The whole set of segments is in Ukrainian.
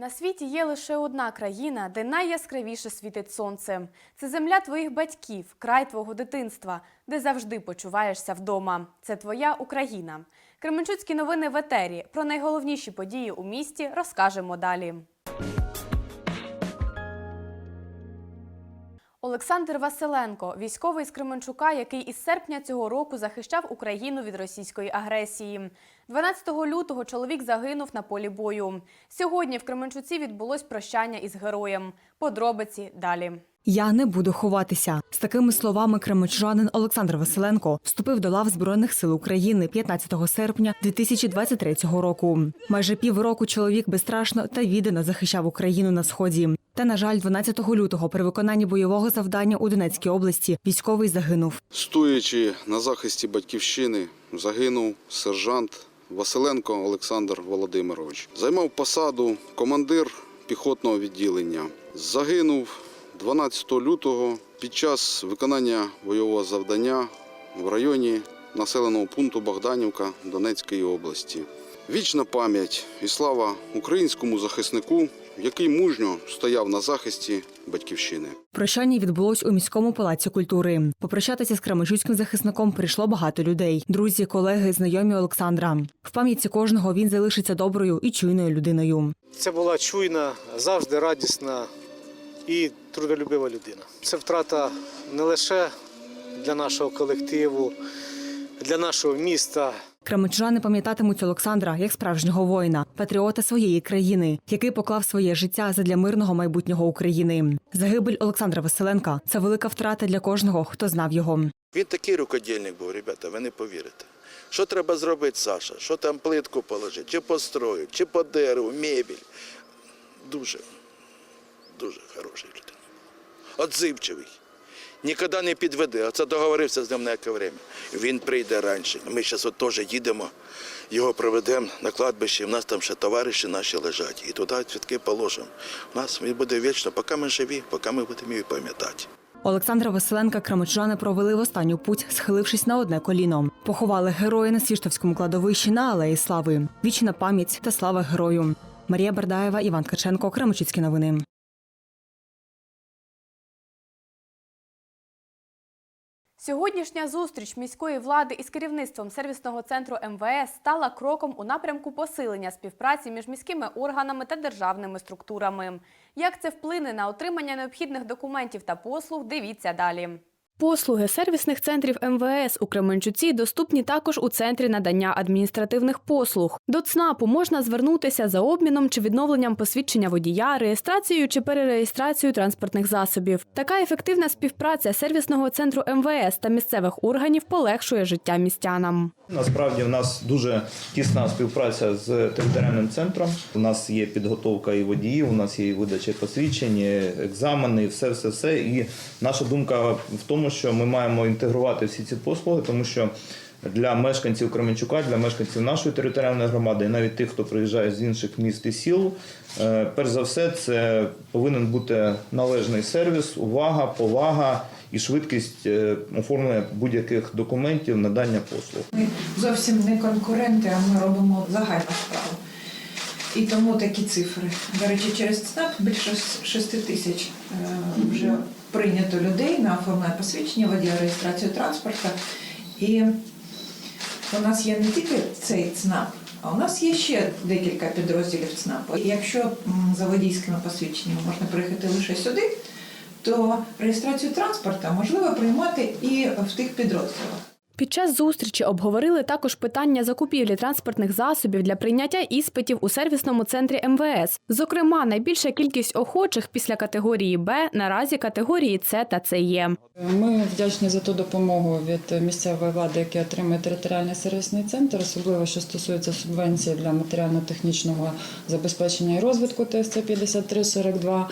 На світі є лише одна країна, де найяскравіше світить сонце. Це земля твоїх батьків, край твого дитинства, де завжди почуваєшся вдома. Це твоя Україна. Кременчуцькі новини в етері. Про найголовніші події у місті розкажемо далі. Олександр Василенко, військовий з Кременчука, який із серпня цього року захищав Україну від російської агресії. 12 лютого чоловік загинув на полі бою. Сьогодні в Кременчуці відбулось прощання із героєм. Подробиці далі. Я не буду ховатися. З такими словами кремечанин Олександр Василенко вступив до лав Збройних сил України 15 серпня 2023 року. Майже півроку чоловік безстрашно та віддано захищав Україну на сході. Та на жаль, 12 лютого при виконанні бойового завдання у Донецькій області військовий загинув. Стоячи на захисті батьківщини, загинув сержант Василенко Олександр Володимирович. Займав посаду командир піхотного відділення. Загинув 12 лютого під час виконання бойового завдання в районі населеного пункту Богданівка Донецької області. Вічна пам'ять і слава українському захиснику, який мужньо стояв на захисті батьківщини. Прощання відбулось у міському палаці культури. Попрощатися з кременчуцьким захисником прийшло багато людей: друзі, колеги, знайомі Олександра. В пам'яті кожного він залишиться доброю і чуйною людиною. Це була чуйна, завжди радісна і трудолюбива людина. Це втрата не лише для нашого колективу, для нашого міста. Кременчани пам'ятатимуть Олександра як справжнього воїна, патріота своєї країни, який поклав своє життя задля мирного майбутнього України. Загибель Олександра Василенка це велика втрата для кожного, хто знав його. Він такий рукодільник був, ребята, ви не повірите. Що треба зробити, Саша? Що там плитку положити, чи построїть, чи по дереву, мебель. Дуже, дуже хороший людина. Отзивчивий. Ніколи не підведе. Оце договорився з ним на яке время. Він прийде раніше. Ми зараз теж їдемо, його проведемо на кладбище. У нас там ще товариші наші лежать. І туди цвітки положимо. У нас він буде вічно, поки ми живі, поки ми будемо її пам'ятати. Олександра Василенка кременчани провели в останню путь, схилившись на одне коліно. Поховали героя на Свіштовському кладовищі на Алеї Слави. Вічна пам'ять та слава герою. Марія Бердаєва, Іван Ткаченко, Кременчуцькі новини. Сьогоднішня зустріч міської влади із керівництвом сервісного центру МВС стала кроком у напрямку посилення співпраці між міськими органами та державними структурами. Як це вплине на отримання необхідних документів та послуг, дивіться далі. Послуги сервісних центрів МВС у Кременчуці доступні також у центрі надання адміністративних послуг. До ЦНАПу можна звернутися за обміном чи відновленням посвідчення водія, реєстрацією чи перереєстрацією транспортних засобів. Така ефективна співпраця сервісного центру МВС та місцевих органів полегшує життя містянам. Насправді в нас дуже тісна співпраця з територіальним центром. У нас є підготовка і водіїв, у нас є і видача посвідчень, екзамени, все, все, все. І наша думка в тому, що ми маємо інтегрувати всі ці послуги, тому що для мешканців Кременчука, для мешканців нашої територіальної громади, і навіть тих, хто приїжджає з інших міст і сіл, е, перш за все, це повинен бути належний сервіс, увага, повага і швидкість е, оформлення будь-яких документів, надання послуг. Ми зовсім не конкуренти, а ми робимо загальну справу. І тому такі цифри. До речі, через ЦНАП більше 6 тисяч е, вже прийнято людей на оформлення посвідчення, водія реєстрацію транспорту. І у нас є не тільки цей ЦНАП, а у нас є ще декілька підрозділів ЦНАПу. І якщо за водійськими посвідченнями можна приїхати лише сюди, то реєстрацію транспорту можливо приймати і в тих підрозділах. Під час зустрічі обговорили також питання закупівлі транспортних засобів для прийняття іспитів у сервісному центрі МВС. Зокрема, найбільша кількість охочих після категорії Б наразі категорії С та ЦЕ. Ми вдячні за ту допомогу від місцевої влади, яку отримує територіальний сервісний центр, особливо що стосується субвенції для матеріально-технічного забезпечення і розвитку ТСЦ 5342.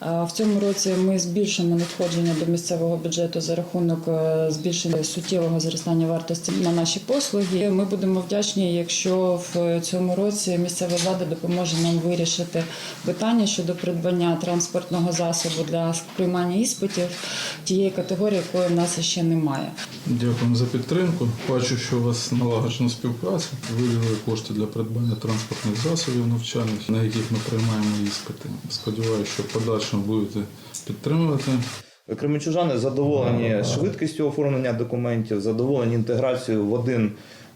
А В цьому році ми збільшимо надходження до місцевого бюджету за рахунок е, збільшення суттєвого зростання зростання вартості на наші послуги. Ми будемо вдячні, якщо в цьому році місцева влада допоможе нам вирішити питання щодо придбання транспортного засобу для приймання іспитів тієї категорії, якої в нас ще немає. Дякуємо за підтримку. Бачу, що у вас налагоджена співпраця. Виділили кошти для придбання транспортних засобів навчальних, на яких ми приймаємо іспити. Сподіваюся, що подальшому будете підтримувати. Кременчужани задоволені швидкістю оформлення документів, задоволені інтеграцією в один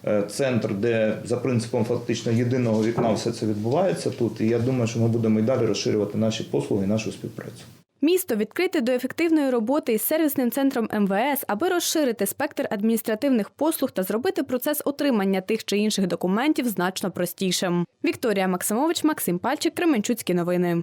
е, центр, де за принципом фактично єдиного вікна все це відбувається тут. І я думаю, що ми будемо і далі розширювати наші послуги і нашу співпрацю. Місто відкрите до ефективної роботи із сервісним центром МВС, аби розширити спектр адміністративних послуг та зробити процес отримання тих чи інших документів значно простішим. Вікторія Максимович, Максим Пальчик, Кременчуцькі новини.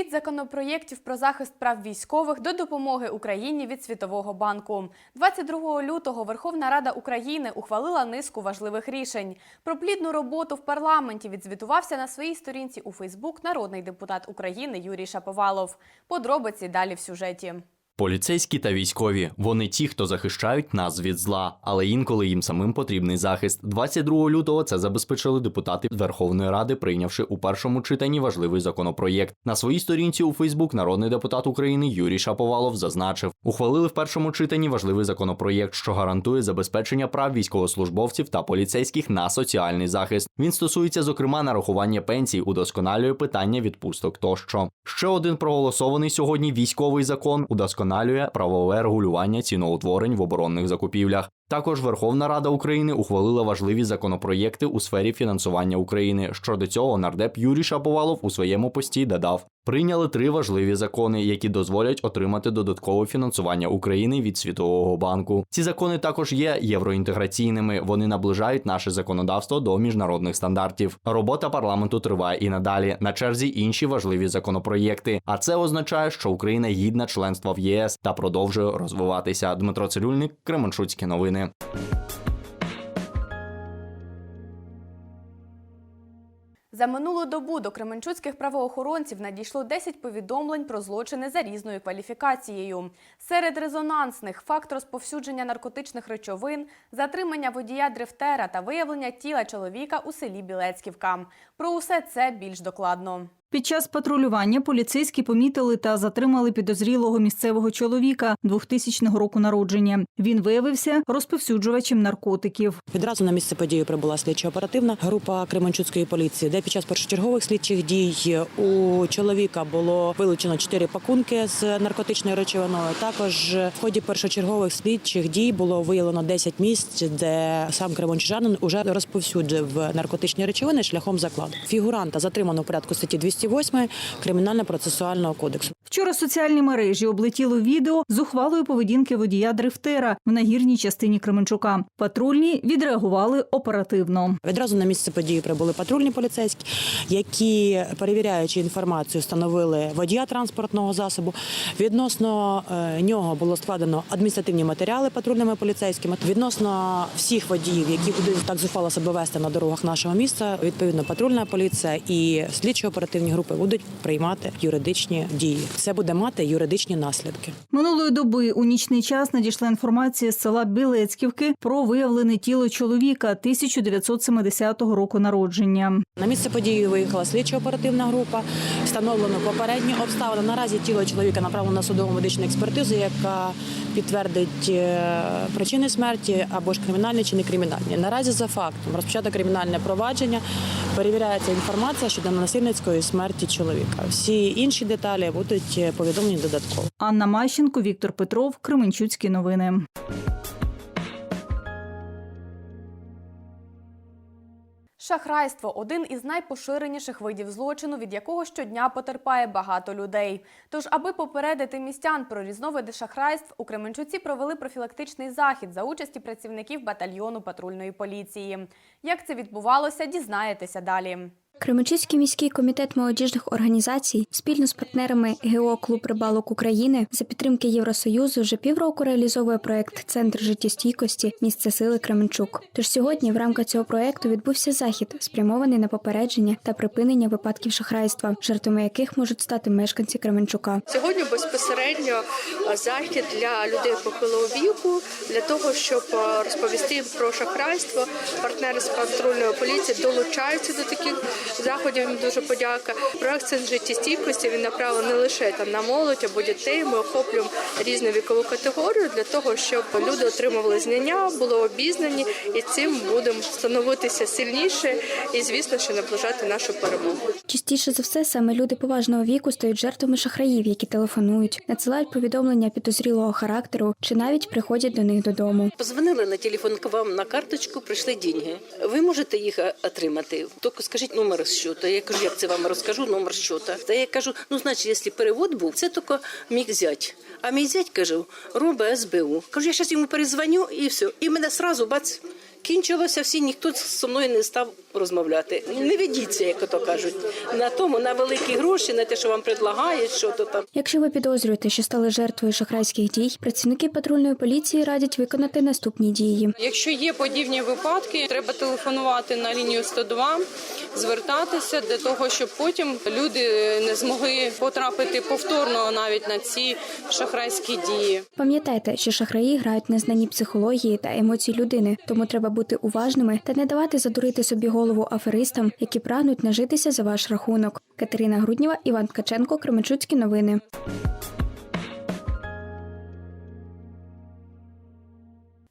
Від законопроєктів про захист прав військових до допомоги Україні від Світового банку 22 лютого Верховна Рада України ухвалила низку важливих рішень. Про плідну роботу в парламенті відзвітувався на своїй сторінці у Фейсбук народний депутат України Юрій Шаповалов. Подробиці далі в сюжеті. Поліцейські та військові вони ті, хто захищають нас від зла, але інколи їм самим потрібний захист. 22 лютого це забезпечили депутати Верховної Ради, прийнявши у першому читанні важливий законопроєкт. На своїй сторінці у Фейсбук народний депутат України Юрій Шаповалов зазначив, ухвалили в першому читанні важливий законопроєкт, що гарантує забезпечення прав військовослужбовців та поліцейських на соціальний захист. Він стосується, зокрема, нарахування пенсій, удосконалює питання відпусток тощо. Ще один проголосований сьогодні військовий закон удосконалює правове регулювання ціноутворень в оборонних закупівлях. Також Верховна Рада України ухвалила важливі законопроєкти у сфері фінансування України. Щодо цього нардеп Юрій Шаповалов у своєму пості додав: прийняли три важливі закони, які дозволять отримати додаткове фінансування України від Світового банку. Ці закони також є євроінтеграційними. Вони наближають наше законодавство до міжнародних стандартів. Робота парламенту триває і надалі. На черзі інші важливі законопроєкти. А це означає, що Україна гідна членства в ЄС та продовжує розвиватися. Дмитро Цирюльник, Кременчуцькі новини. За минулу добу до кременчуцьких правоохоронців надійшло 10 повідомлень про злочини за різною кваліфікацією. Серед резонансних факт розповсюдження наркотичних речовин, затримання водія дрифтера та виявлення тіла чоловіка у селі Білецьківка. Про усе це більш докладно. Під час патрулювання поліцейські помітили та затримали підозрілого місцевого чоловіка 2000 року народження. Він виявився розповсюджувачем наркотиків. Відразу на місце події прибула слідчо-оперативна група Кременчуцької поліції, де під час першочергових слідчих дій у чоловіка було вилучено чотири пакунки з наркотичною речовиною. Також в ході першочергових слідчих дій було виявлено 10 місць, де сам кременчужанин уже розповсюджив наркотичні речовини шляхом закладу. Фігуранта затримано в порядку статті 208 кримінально-процесуального кодексу. Вчора соціальні мережі облетіло відео з ухвалою поведінки водія дрифтера в нагірній частині Кременчука. Патрульні відреагували оперативно. Відразу на місце події прибули патрульні поліцейські, які, перевіряючи інформацію, встановили водія транспортного засобу. Відносно е, нього було складено адміністративні матеріали патрульними поліцейськими. Відносно всіх водіїв, які будуть так зухвало себе вести на дорогах нашого міста, відповідно, патрульна поліція і слідчо-оперативні групи будуть приймати юридичні дії. Це буде мати юридичні наслідки. Минулої доби у нічний час надійшла інформація з села Білецьківки про виявлене тіло чоловіка 1970 року народження. На місце події виїхала слідчо-оперативна група. Встановлено попередні обставини. Наразі тіло чоловіка направлено на судово медичну експертизу, яка підтвердить е, причини смерті або ж кримінальні чи не кримінальні. Наразі за фактом розпочато кримінальне провадження. Перевіряється інформація щодо насильницької смерті чоловіка. Всі інші деталі будуть повідомлені додатково. Анна Мащенко, Віктор Петров, Кременчуцькі новини. Шахрайство один із найпоширеніших видів злочину, від якого щодня потерпає багато людей. Тож, аби попередити містян про різновиди шахрайств, у Кременчуці провели профілактичний захід за участі працівників батальйону патрульної поліції. Як це відбувалося, дізнаєтеся далі. Кременчуцький міський комітет молодіжних організацій спільно з партнерами ГО Клуб рибалок України за підтримки Євросоюзу вже півроку реалізовує проект Центр життєстійкості місце сили Кременчук. Тож сьогодні в рамках цього проекту відбувся захід, спрямований на попередження та припинення випадків шахрайства, жертвами яких можуть стати мешканці Кременчука. Сьогодні безпосередньо захід для людей похилого віку для того, щоб розповісти про шахрайство. Партнери з патрульної поліції долучаються до таких заходів. Їм дуже подяка. Проект «Центр життєстійкості він направлений не лише там на молодь або дітей. Ми охоплюємо різну вікову категорію для того, щоб люди отримували знання, були обізнані, і цим будемо становитися сильніше і, звісно, що наближати нашу перемогу. Частіше за все, саме люди поважного віку стають жертвами шахраїв, які телефонують, надсилають повідомлення підозрілого характеру чи навіть приходять до них додому. Позвонили на телефон к вам на карточку, прийшли деньги. Ви можете їх е, отримати. Тільки скажіть номер счета. Я кажу, як це вам розкажу, номер счета. Та я кажу, ну значить, якщо перевод був, це тільки мій зять. А мій зять кажу, робить СБУ. Кажу, я зараз йому перезвоню і все. І мене сразу бац. Кінчилося всі, ніхто зі мною не став розмовляти. Не ведіться, як то кажуть, на тому, на великі гроші, на те, що вам предлагають, що то там. Якщо ви підозрюєте, що стали жертвою шахрайських дій, працівники патрульної поліції радять виконати наступні дії. Якщо є подібні випадки, треба телефонувати на лінію 102, звертатися для того, щоб потім люди не змогли потрапити повторно навіть на ці шахрайські дії. Пам'ятайте, що шахраї грають на знанні психології та емоцій людини, тому треба бути уважними та не давати задурити собі голову аферистам, які прагнуть нажитися за ваш рахунок. Катерина Грудніва, Іван Ткаченко, Кременчуцькі новини.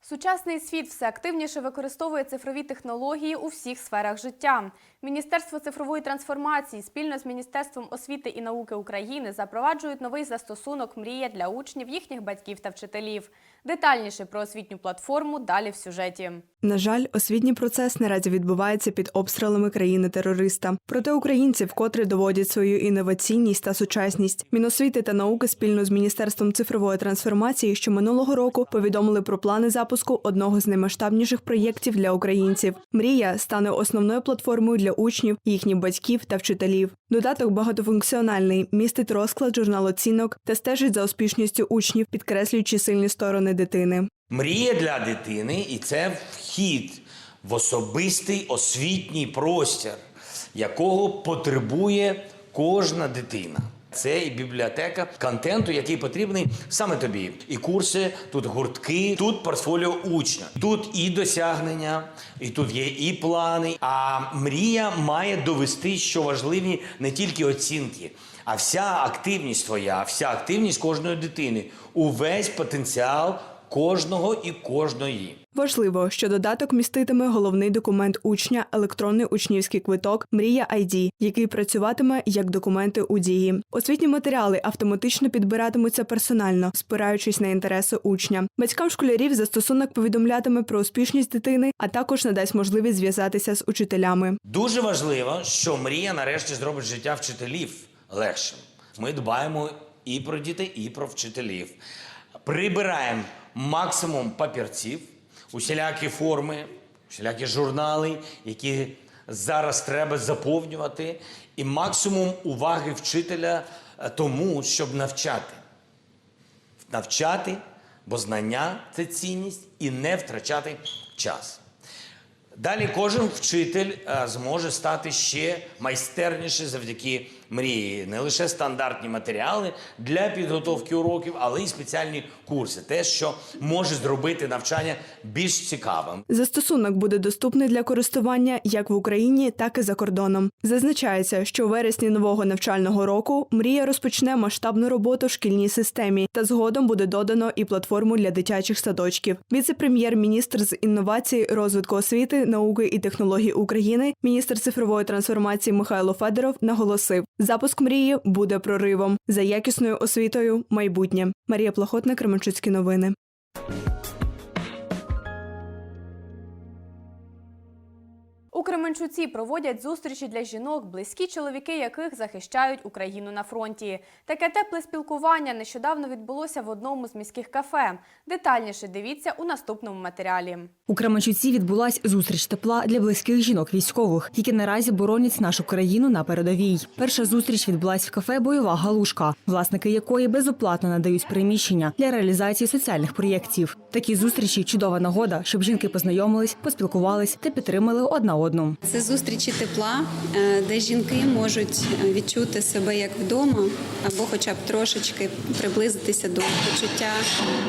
Сучасний світ все активніше використовує цифрові технології у всіх сферах життя. Міністерство цифрової трансформації спільно з Міністерством освіти і науки України запроваджують новий застосунок Мрія для учнів, їхніх батьків та вчителів. Детальніше про освітню платформу далі в сюжеті. На жаль, освітній процес наразі відбувається під обстрілами країни-терориста. Проте українці вкотре доводять свою інноваційність та сучасність. Міносвіти та науки спільно з міністерством цифрової трансформації, що минулого року повідомили про плани запуску одного з наймасштабніших проєктів для українців. Мрія стане основною платформою для учнів, їхніх батьків та вчителів. Додаток багатофункціональний, містить розклад журнал оцінок та стежить за успішністю учнів, підкреслюючи сильні сторони дитини. Мрія для дитини, і це вхід в особистий освітній простір, якого потребує кожна дитина. Це і бібліотека контенту, який потрібний саме тобі. І курси, тут гуртки, тут портфоліо учня, тут і досягнення, і тут є і плани. А мрія має довести, що важливі не тільки оцінки, а вся активність твоя, вся активність кожної дитини, увесь потенціал кожного і кожної. Важливо, що додаток міститиме головний документ учня, електронний учнівський квиток Мрія ID, який працюватиме як документи у дії. Освітні матеріали автоматично підбиратимуться персонально, спираючись на інтереси учня. Батькам школярів застосунок повідомлятиме про успішність дитини, а також надасть можливість зв'язатися з учителями. Дуже важливо, що мрія нарешті зробить життя вчителів легшим. Ми дбаємо і про дітей, і про вчителів. Прибираємо максимум папірців, усілякі форми, усілякі журнали, які зараз треба заповнювати, і максимум уваги вчителя е, тому, щоб навчати. Навчати, бо знання це цінність, і не втрачати час. Далі кожен вчитель е, зможе стати ще майстерніше завдяки мрії. Не лише стандартні матеріали для підготовки уроків, але й спеціальні курси. Те, що може зробити навчання більш цікавим. Застосунок буде доступний для користування як в Україні, так і за кордоном. Зазначається, що у вересні нового навчального року мрія розпочне масштабну роботу в шкільній системі, та згодом буде додано і платформу для дитячих садочків. Віце-прем'єр-міністр з інновацій, розвитку освіти, науки і технологій України, міністр цифрової трансформації Михайло Федоров наголосив: запуск мрії буде проривом за якісною освітою. Майбутнє. Марія Плохотна, Кременчуцькі новини. У Кременчуці проводять зустрічі для жінок, близькі чоловіки яких захищають Україну на фронті. Таке тепле спілкування нещодавно відбулося в одному з міських кафе. Детальніше дивіться у наступному матеріалі. У Кременчуці відбулась зустріч тепла для близьких жінок військових, які наразі боронять нашу країну на передовій. Перша зустріч відбулась в кафе Бойова галушка, власники якої безоплатно надають приміщення для реалізації соціальних проєктів. Такі зустрічі чудова нагода, щоб жінки познайомились, поспілкувались та підтримали одна одну. Це зустрічі тепла, е, де жінки можуть е, відчути себе як вдома, або хоча б трошечки приблизитися до почуття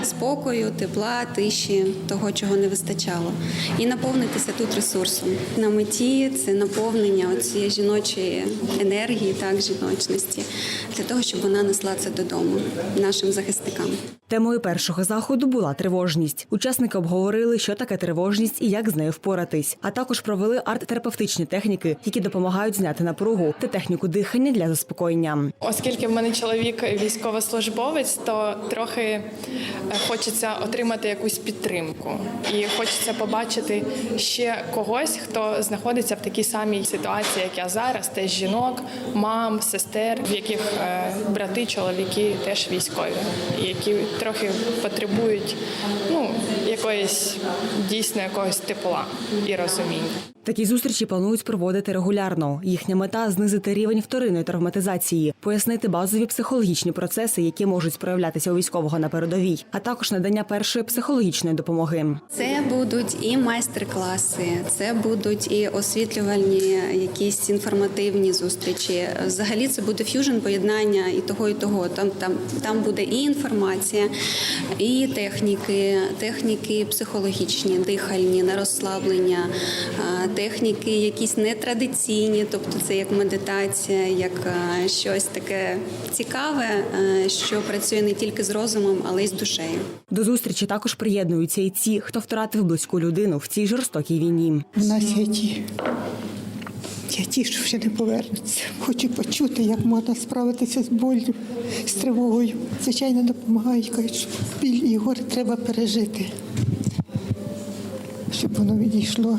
спокою, тепла, тиші, того, чого не вистачало, і наповнитися тут ресурсом. На меті це наповнення цієї жіночої енергії, так жіночності, для того, щоб вона несла це додому нашим захисникам. Темою першого заходу була тривожність. Учасники обговорили, що таке тривожність і як з нею впоратись. А також провели арт-терапевтичні техніки, які допомагають зняти напругу та техніку дихання для заспокоєння. Оскільки в мене чоловік військовослужбовець, то трохи е, хочеться отримати якусь підтримку, і хочеться побачити ще когось, хто знаходиться в такій самій ситуації, як я зараз, теж жінок, мам, сестер, в яких е, брати, чоловіки теж військові, які трохи потребують ну якоїсь дійсно якогось тепла і розуміння. Такі зустрічі планують проводити регулярно. Їхня мета знизити рівень вторинної травматизації, пояснити базові психологічні процеси, які можуть проявлятися у військового на передовій, а також надання першої психологічної допомоги. Це будуть і майстер-класи, це будуть і освітлювальні, якісь інформативні зустрічі. Взагалі це буде ф'южн поєднання і того, і того. Там там там буде і інформація, і техніки, техніки психологічні, дихальні, на розслаблення, техніки якісь нетрадиційні, тобто це як медитація, як щось таке цікаве, що працює не тільки з розумом, але й з душею. До зустрічі також приєднуються і ті, хто втратив близьку людину в цій жорстокій війні. В нас є ті. Я тішу, що не повернуться. Хочу почути, як можна справитися з болью, з тривогою. Звичайно, допомагають, кажуть, що біль і горе треба пережити, щоб воно відійшло.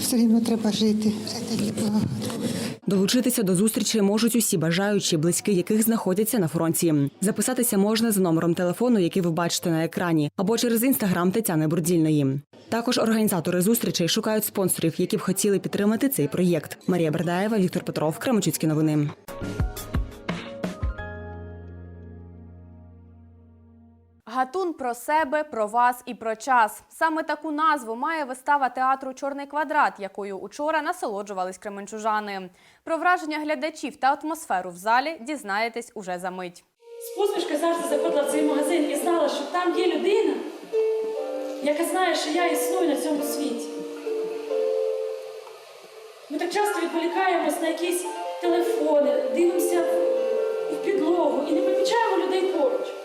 Все рівно треба жити, жити для блага. Долучитися до зустрічі можуть усі бажаючі, близькі яких знаходяться на фронті. Записатися можна за номером телефону, який ви бачите на екрані, або через інстаграм Тетяни Бурдільної. Також організатори зустрічей шукають спонсорів, які б хотіли підтримати цей проєкт. Марія Бердаєва, Віктор Петров, Кремочицькі новини. Гатун про себе, про вас і про час. Саме таку назву має вистава театру Чорний квадрат, якою учора насолоджувались кременчужани. Про враження глядачів та атмосферу в залі дізнаєтесь уже за мить. З посмішкою завжди заходила в цей магазин і знала, що там є людина, яка знає, що я існую на цьому світі. Ми так часто відволікаємось на якісь телефони, дивимося в підлогу і не помічаємо людей поруч.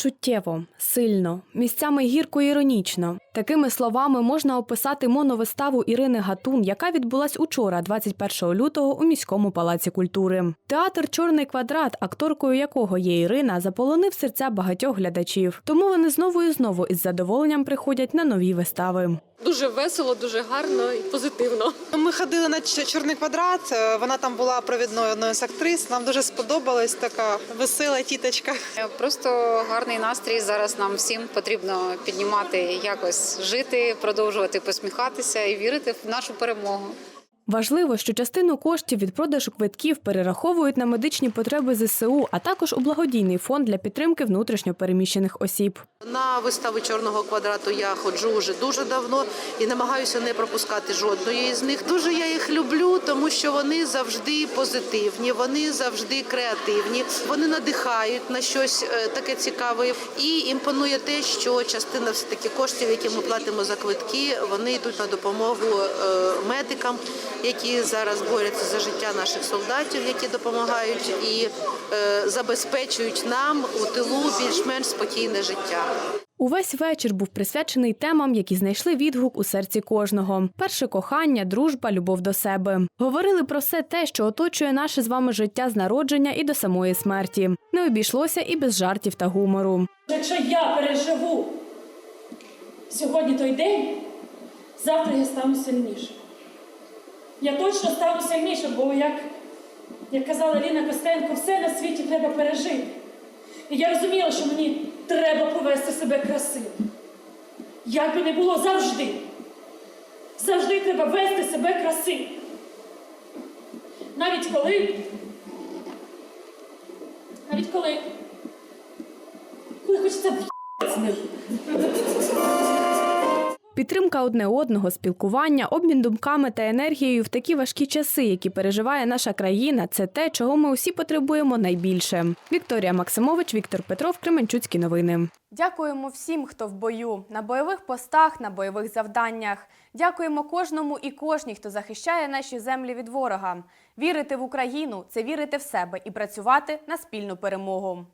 Чуттєво, сильно, місцями гірко іронічно. Такими словами можна описати моновиставу Ірини Гатун, яка відбулась учора, 21 лютого, у міському палаці культури. Театр Чорний квадрат, акторкою якого є Ірина, заполонив серця багатьох глядачів. Тому вони знову і знову із задоволенням приходять на нові вистави. Дуже весело, дуже гарно і позитивно. Ми ходили на чорний квадрат. е, Вона там була провідною одною з актрис. Нам дуже сподобалась така весела тіточка. Просто гарний настрій. Зараз нам всім потрібно піднімати якось жити, продовжувати посміхатися і вірити в нашу перемогу. Важливо, що частину коштів від продажу квитків перераховують на медичні потреби ЗСУ, а також у благодійний фонд для підтримки внутрішньо переміщених осіб. На вистави чорного квадрату я ходжу вже дуже давно і намагаюся не пропускати жодної з них. Дуже я їх люблю, тому що вони завжди позитивні, вони завжди креативні, вони надихають на щось е, таке цікаве. І імпонує те, що частина все таки коштів, які ми платимо за квитки, вони йдуть на допомогу е, медикам, які зараз борються за життя наших солдатів, які допомагають і е, забезпечують нам у тилу більш-менш спокійне життя. Увесь вечір був присвячений темам, які знайшли відгук у серці кожного: перше кохання, дружба, любов до себе. Говорили про все те, що оточує наше з вами життя з народження і до самої смерті. Не обійшлося і без жартів та гумору. Якщо я переживу сьогодні той день, завтра я стану сильніше. Я точно стану сильнішим, бо як, як казала Ліна Костенко, все на світі треба пережити. І я розуміла, що мені треба повести себе красиво. Як би не було завжди. Завжди треба вести себе красиво. Навіть коли. Навіть коли. Коли Підтримка одне одного, спілкування, обмін думками та енергією в такі важкі часи, які переживає наша країна, це те, чого ми усі потребуємо найбільше. Вікторія Максимович, Віктор Петров, Кременчуцькі новини. Дякуємо всім, хто в бою, на бойових постах, на бойових завданнях. Дякуємо кожному і кожній, хто захищає наші землі від ворога. Вірити в Україну це вірити в себе і працювати на спільну перемогу.